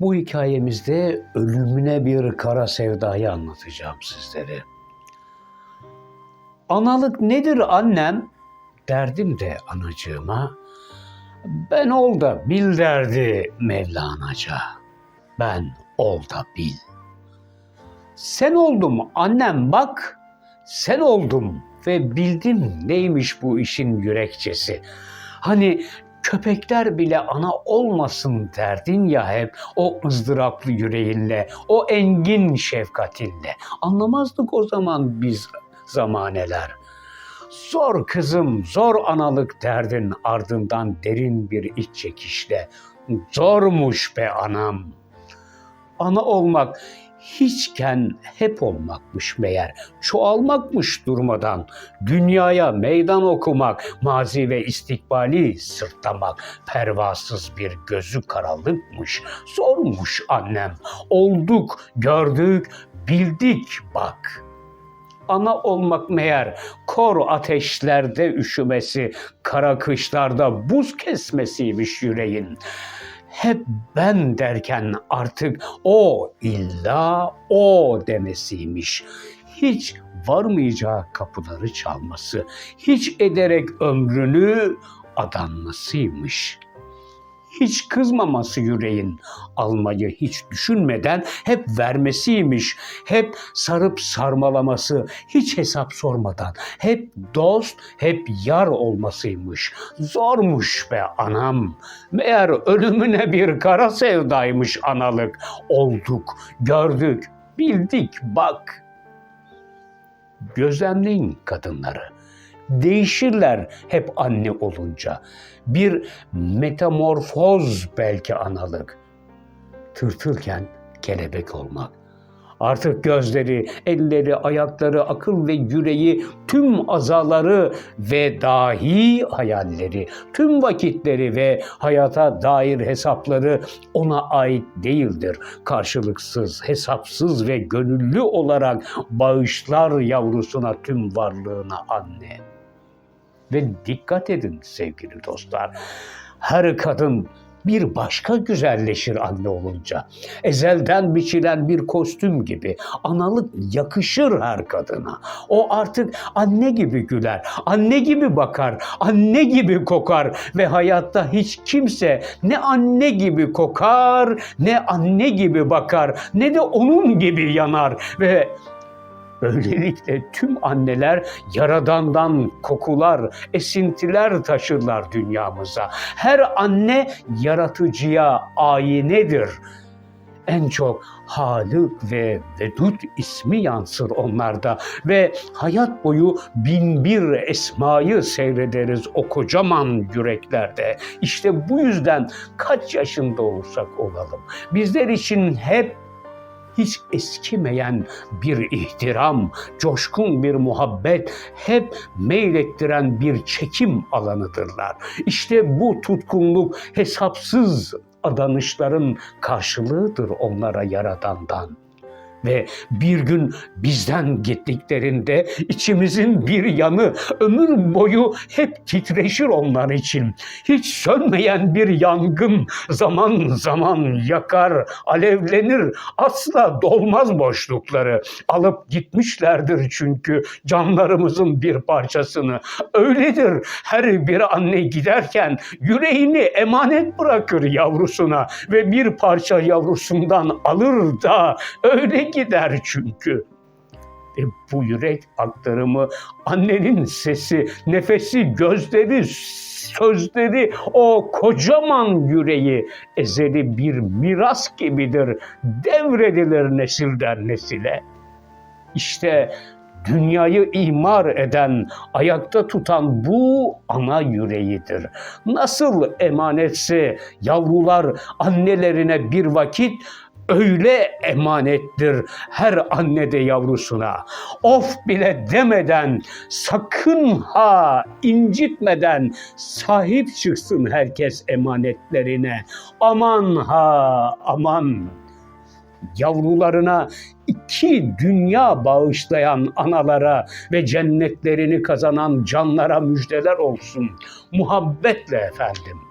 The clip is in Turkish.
Bu hikayemizde ölümüne bir kara sevdayı anlatacağım sizlere. Analık nedir annem? Derdim de anacığıma. Ben ol da bil derdi Mevlanaca. Ben ol da bil. Sen oldum annem bak, sen oldum ve bildim neymiş bu işin yürekçesi. Hani köpekler bile ana olmasın derdin ya hep o ızdıraplı yüreğinle, o engin şefkatinle. Anlamazdık o zaman biz zamaneler. Zor kızım, zor analık derdin ardından derin bir iç çekişle. Zormuş be anam. Ana olmak hiçken hep olmakmış meğer. Çoğalmakmış durmadan. Dünyaya meydan okumak, mazi ve istikbali sırtlamak. Pervasız bir gözü karalıkmış. Zormuş annem. Olduk, gördük, bildik bak.'' ana olmak meğer kor ateşlerde üşümesi, kara kışlarda buz kesmesiymiş yüreğin. Hep ben derken artık o illa o demesiymiş. Hiç varmayacağı kapıları çalması, hiç ederek ömrünü adanmasıymış.'' Hiç kızmaması yüreğin, almayı hiç düşünmeden hep vermesiymiş, hep sarıp sarmalaması, hiç hesap sormadan, hep dost, hep yar olmasıymış. Zormuş be anam. Meğer ölümüne bir kara sevdaymış analık. Olduk, gördük, bildik bak. Gözlemleyin kadınları değişirler hep anne olunca. Bir metamorfoz belki analık. Tırtılken kelebek olmak. Artık gözleri, elleri, ayakları, akıl ve yüreği, tüm azaları ve dahi hayalleri, tüm vakitleri ve hayata dair hesapları ona ait değildir. Karşılıksız, hesapsız ve gönüllü olarak bağışlar yavrusuna tüm varlığına anne. Ve dikkat edin sevgili dostlar. Her kadın bir başka güzelleşir anne olunca. Ezelden biçilen bir kostüm gibi analık yakışır her kadına. O artık anne gibi güler, anne gibi bakar, anne gibi kokar ve hayatta hiç kimse ne anne gibi kokar, ne anne gibi bakar, ne de onun gibi yanar ve Böylelikle tüm anneler yaradandan kokular, esintiler taşırlar dünyamıza. Her anne yaratıcıya ayinedir. En çok Halık ve Vedud ismi yansır onlarda ve hayat boyu bin bir esmayı seyrederiz o kocaman yüreklerde. İşte bu yüzden kaç yaşında olursak olalım bizler için hep hiç eskimeyen bir ihtiram, coşkun bir muhabbet, hep meylettiren bir çekim alanıdırlar. İşte bu tutkunluk hesapsız adanışların karşılığıdır onlara yaradandan ve bir gün bizden gittiklerinde içimizin bir yanı ömür boyu hep titreşir onlar için. Hiç sönmeyen bir yangın zaman zaman yakar, alevlenir, asla dolmaz boşlukları. Alıp gitmişlerdir çünkü canlarımızın bir parçasını. Öyledir her bir anne giderken yüreğini emanet bırakır yavrusuna ve bir parça yavrusundan alır da öyle gider çünkü. E bu yürek aktarımı, annenin sesi, nefesi, gözleri, sözleri, o kocaman yüreği ezeli bir miras gibidir. Devredilir nesilden nesile. İşte dünyayı imar eden, ayakta tutan bu ana yüreğidir. Nasıl emanetse yavrular annelerine bir vakit öyle emanettir her anne de yavrusuna. Of bile demeden, sakın ha incitmeden sahip çıksın herkes emanetlerine. Aman ha aman yavrularına iki dünya bağışlayan analara ve cennetlerini kazanan canlara müjdeler olsun. Muhabbetle efendim.